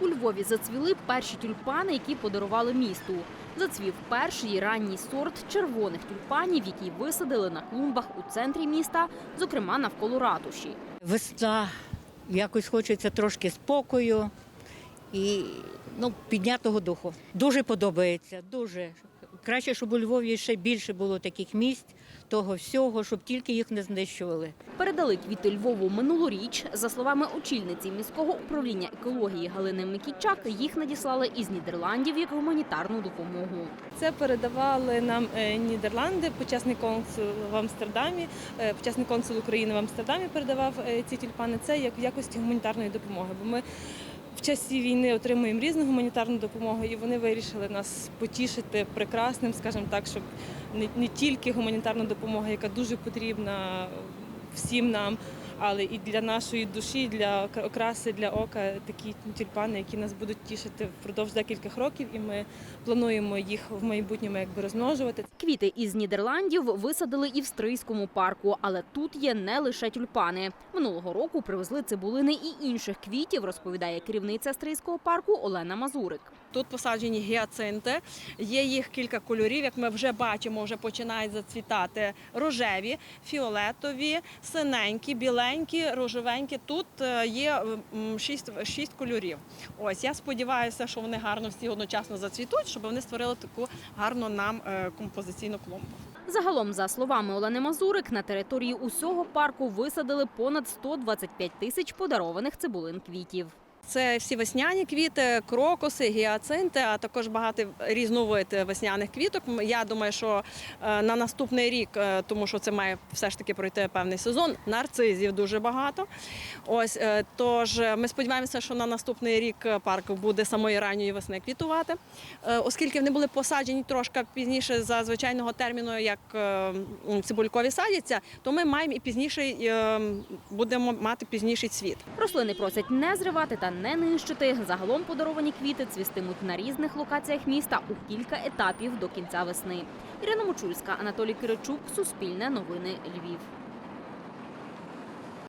У Львові зацвіли перші тюльпани, які подарували місту. Зацвів перший ранній сорт червоних тюльпанів, які висадили на клумбах у центрі міста, зокрема навколо ратуші. Весна, якось хочеться трошки спокою і ну, піднятого духу. Дуже подобається, дуже. Краще, щоб у Львові ще більше було таких місць, того всього, щоб тільки їх не знищували. Передали квіти Львову минулоріч. За словами очільниці міського управління екології Галини Микітчак, їх надіслали із Нідерландів як гуманітарну допомогу. Це передавали нам е, Нідерланди, почесний консул в Амстердамі, е, почесний консул України в Амстердамі передавав е, ці тюльпани. Це як в якості гуманітарної допомоги. Бо ми часі війни отримуємо різну гуманітарну допомогу, і вони вирішили нас потішити прекрасним, скажімо так, щоб не, тільки гуманітарна допомога, яка дуже потрібна всім нам. Але і для нашої душі, для окраси, для ока такі тюльпани, які нас будуть тішити впродовж декількох років, і ми плануємо їх в майбутньому якби розмножувати. Квіти із Нідерландів висадили і в Стрийському парку, але тут є не лише тюльпани. Минулого року привезли цибулини і інших квітів, розповідає керівниця Стрийського парку Олена Мазурик. Тут посаджені гіацинти, є їх кілька кольорів, як ми вже бачимо, вже починають зацвітати рожеві, фіолетові, синенькі, біленькі, рожевенькі. Тут е, є м, шість, шість кольорів. Ось я сподіваюся, що вони гарно всі одночасно зацвітуть, щоб вони створили таку гарну нам е, композиційну клумбу. Загалом, за словами Олени Мазурик, на території усього парку висадили понад 125 тисяч подарованих цибулин квітів. Це всі весняні квіти, крокуси, гіацинти, а також багато різновид весняних квіток. Я думаю, що е, на наступний рік, е, тому що це має все ж таки пройти певний сезон, нарцизів дуже багато. Ось е, тож ми сподіваємося, що на наступний рік парк буде самої ранньої весни квітувати, оскільки вони були посаджені трошки пізніше за звичайного терміну, як цибулькові садяться, то ми маємо і пізніше будемо мати пізніший цвіт. Рослини просять не зривати та не нищити. Загалом подаровані квіти цвістимуть на різних локаціях міста у кілька етапів до кінця весни. Ірина Мочульська, Анатолій Киричук, Суспільне новини Львів.